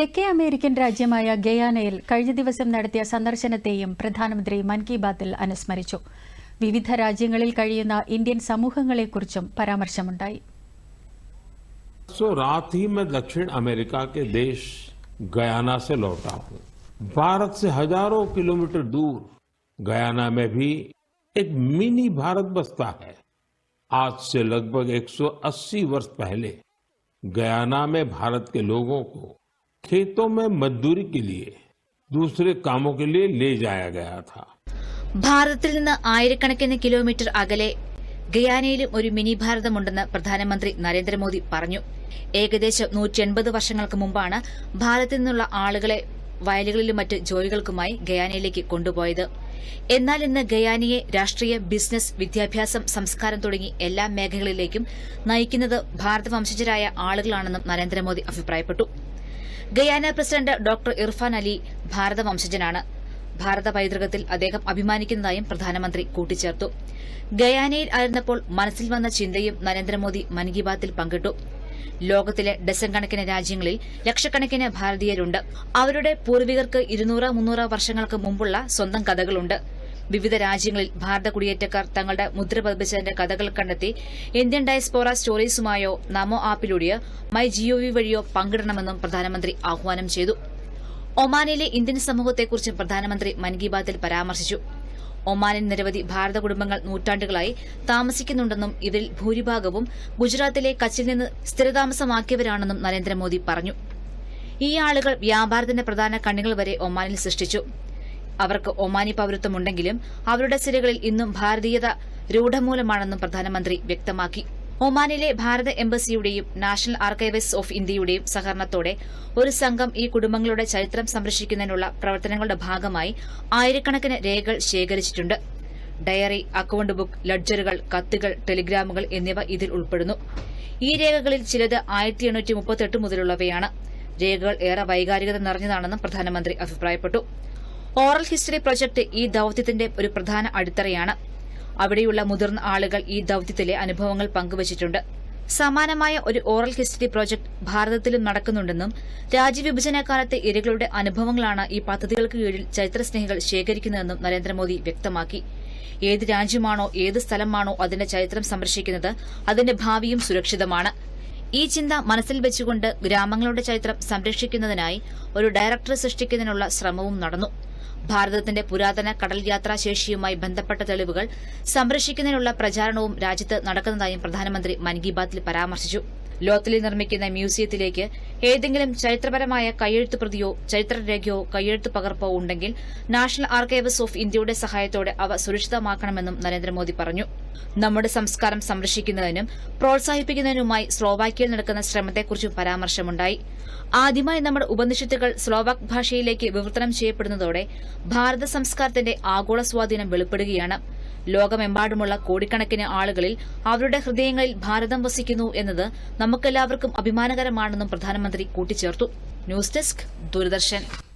തെക്കേ അമേരിക്കൻ രാജ്യമായ ഗയാനയിൽ കഴിഞ്ഞ ദിവസം നടത്തിയ സന്ദർശനത്തെയും പ്രധാനമന്ത്രി മൻ കി ബാത്തിൽ അനുസ്മരിച്ചു വിവിധ രാജ്യങ്ങളിൽ കഴിയുന്ന ഇന്ത്യൻ സമൂഹങ്ങളെക്കുറിച്ചും പരാമർശമുണ്ടായി सो रात ही मैं दक्षिण अमेरिका के देश गयाना से लौटा हूं भारत से हजारों किलोमीटर दूर गयाना में भी एक मिनी भारत बसता है आज से लगभग 180 वर्ष पहले गयाना में भारत के लोगों को खेतों में मजदूरी के लिए दूसरे कामों के लिए ले जाया गया था ഭാരതത്തിൽ നിന്ന് ആയിരക്കണക്കിന് കിലോമീറ്റർ അകലെ ഗയാനയിലും ഒരു മിനി ഭാരതമുണ്ടെന്ന് പ്രധാനമന്ത്രി നരേന്ദ്രമോദി പറഞ്ഞു ഏകദേശം നൂറ്റി എൺപത് വർഷങ്ങൾക്ക് മുമ്പാണ് ഭാരതത്തിൽ നിന്നുള്ള ആളുകളെ വയലുകളിലും മറ്റ് ജോലികൾക്കുമായി ഗയാനയിലേക്ക് കൊണ്ടുപോയത് എന്നാൽ ഇന്ന് ഗയാനിയെ രാഷ്ട്രീയ ബിസിനസ് വിദ്യാഭ്യാസം സംസ്കാരം തുടങ്ങി എല്ലാ മേഖലകളിലേക്കും നയിക്കുന്നത് ഭാരത വംശജരായ ആളുകളാണെന്നും നരേന്ദ്രമോദി അഭിപ്രായപ്പെട്ടു. Guyana president doctor Irfan Ali ഭാരത വംശജനാണ്. ഭാരത പൈതൃകത്തിൽ അദ്ദേഹം അഭിമാനിക്കുന്നതായും പ്രധാനമന്ത്രി കൂട്ടിച്ചേർത്തു. ഗയാനയിൽ ആയിരുന്നപ്പോൾ മനസ്സിൽ വന്ന ചിന്തയും നരേന്ദ്രമോദി മൻ കി ബാത്തിൽ പങ്കിട്ടു. ലോകത്തിലെ ഡസൻ കണക്കിന് രാജ്യങ്ങളിൽ ലക്ഷക്കണക്കിന് ഭാരതീയരുണ്ട്. അവരുടെ പൂർവികർക്ക് ഇരുന്നൂറ് മുന്നൂറ് വർഷങ്ങൾക്ക് മുമ്പുള്ള സ്വന്തം കഥകളുണ്ട്. വിവിധ രാജ്യങ്ങളിൽ ഭാരത കുടിയേറ്റക്കാർ തങ്ങളുടെ മുദ്ര പതിപ്പിച്ചതിന്റെ കഥകൾ കണ്ടെത്തി ഇന്ത്യൻ ഡയസ്പോറ സ്റ്റോറീസുമായോ നമോ ആപ്പിലൂടെയോ മൈ ജിഒവി വഴിയോ പങ്കിടണമെന്നും പ്രധാനമന്ത്രി ആഹ്വാനം ചെയ്തു. ഒമാനിലെ ഇന്ത്യൻ സമൂഹത്തെക്കുറിച്ചും പ്രധാനമന്ത്രി മൻ കി ബാത്തിൽ പരാമർശിച്ചു. ഒമാനിൽ നിരവധി ഭാരത കുടുംബങ്ങൾ നൂറ്റാണ്ടുകളായി താമസിക്കുന്നുണ്ടെന്നും ഇതിൽ ഭൂരിഭാഗവും ഗുജറാത്തിലെ കച്ചിൽ നിന്ന് സ്ഥിരതാമസമാക്കിയവരാണെന്നും നരേന്ദ്രമോദി പറഞ്ഞു. ഈ ആളുകൾ വ്യാപാരത്തിന്റെ പ്രധാന കണ്ണികൾ വരെ ഒമാനിൽ സൃഷ്ടിച്ചു. അവർക്ക് ഒമാനി പൌരത്വമുണ്ടെങ്കിലും അവരുടെ സിരകളിൽ ഇന്നും ഭാരതീയത രൂഢമൂലമാണെന്നും പ്രധാനമന്ത്രി വ്യക്തമാക്കി. ഒമാനിലെ ഭാരത എംബസിയുടെയും നാഷണൽ ആർക്കൈവസ് ഓഫ് ഇന്ത്യയുടെയും സഹകരണത്തോടെ ഒരു സംഘം ഈ കുടുംബങ്ങളുടെ ചരിത്രം സംരക്ഷിക്കുന്നതിനുള്ള പ്രവർത്തനങ്ങളുടെ ഭാഗമായി ആയിരക്കണക്കിന് രേഖകൾ ശേഖരിച്ചിട്ടുണ്ട്. ഡയറി അക്കൌണ്ട് ബുക്ക് ലഡ്ജറുകൾ കത്തുകൾ ടെലിഗ്രാമുകൾ എന്നിവ ഇതിൽ ഉൾപ്പെടുന്നു. ഈ രേഖകളിൽ ചിലത് ആയിരത്തി എണ്ണൂറ്റി മുപ്പത്തെട്ട് മുതലുള്ളവയാണ്. രേഖകൾ ഏറെ വൈകാരികത നിറഞ്ഞതാണെന്നും പ്രധാനമന്ത്രി അഭിപ്രായപ്പെട്ടു. ഓറൽ ഹിസ്റ്ററി പ്രൊജക്ട് ഈ ദൌത്യത്തിന്റെ ഒരു പ്രധാന അടിത്തറയാണ്. അവിടെയുള്ള മുതിർന്ന ആളുകൾ ഈ ദൌത്യത്തിലെ അനുഭവങ്ങൾ പങ്കുവച്ചിട്ടുണ്ട്. സമാനമായ ഒരു ഓറൽ ഹിസ്റ്ററി പ്രോജക്ട് ഭാരതത്തിലും നടക്കുന്നുണ്ടെന്നും രാജ്യവിഭജന കാലത്തെ ഇരകളുടെ അനുഭവങ്ങളാണ് ഈ പദ്ധതികൾക്ക് കീഴിൽ ചരിത്രസ്നേഹികൾ ശേഖരിക്കുന്നതെന്നും നരേന്ദ്രമോദി വ്യക്തമാക്കി. ഏത് രാജ്യമാണോ ഏത് സ്ഥലമാണോ അതിന്റെ ചരിത്രം സംരക്ഷിക്കുന്നത് അതിന്റെ ഭാവിയും സുരക്ഷിതമാണ്. ഈ ചിന്ത മനസ്സിൽ വെച്ചുകൊണ്ട് ഗ്രാമങ്ങളുടെ ചരിത്രം സംരക്ഷിക്കുന്നതിനായി ഒരു ഡയറക്ടർ സൃഷ്ടിക്കുന്നതിനുള്ള ശ്രമവും നടന്നു. ഭാരതത്തിന്റെ പുരാതന കടൽ യാത്രാ ശേഷിയുമായി ബന്ധപ്പെട്ട തെളിവുകൾ സംരക്ഷിക്കുന്നതിനുള്ള പ്രചാരണവും രാജ്യത്ത് നടക്കുന്നതായും പ്രധാനമന്ത്രി മൻ കി ബാത്തിൽ പരാമർശിച്ചു ലോത്തലിൽ നിർമ്മിക്കുന്ന മ്യൂസിയത്തിലേക്ക് ഏതെങ്കിലും ചരിത്രപരമായ കയ്യെഴുത്ത് പ്രതിയോ ചരിത്രരേഖയോ കയ്യെഴുത്ത് പകർപ്പോ ഉണ്ടെങ്കിൽ നാഷണൽ ആർക്കൈവ്സ് ഓഫ് ഇന്ത്യയുടെ സഹായത്തോടെ അവ സുരക്ഷിതമാക്കണമെന്നും നരേന്ദ്രമോദി പറഞ്ഞു. നമ്മുടെ സംസ്കാരം സംരക്ഷിക്കുന്നതിനും പ്രോത്സാഹിപ്പിക്കുന്നതിനുമായി സ്ലോവാക്യയിൽ നടക്കുന്ന ശ്രമത്തെക്കുറിച്ചും പരാമർശമുണ്ടായി. ആദ്യമായി നമ്മുടെ ഉപനിഷത്തുകൾ സ്ലോവാക് ഭാഷയിലേക്ക് വിവർത്തനം ചെയ്യപ്പെടുന്നതോടെ ഭാരത സംസ്കാരത്തിന്റെ ആഗോള സ്വാധീനം വെളിപ്പെടുകയാണ്. ലോകമെമ്പാടുമുള്ള കോടിക്കണക്കിന് ആളുകളിൽ അവരുടെ ഹൃദയങ്ങളിൽ ഭാരതം വസിക്കുന്നു എന്നത് നമുക്കെല്ലാവർക്കും അഭിമാനകരമാണെന്നും പ്രധാനമന്ത്രി കൂട്ടിച്ചേർത്തു. News desk Doordarshan.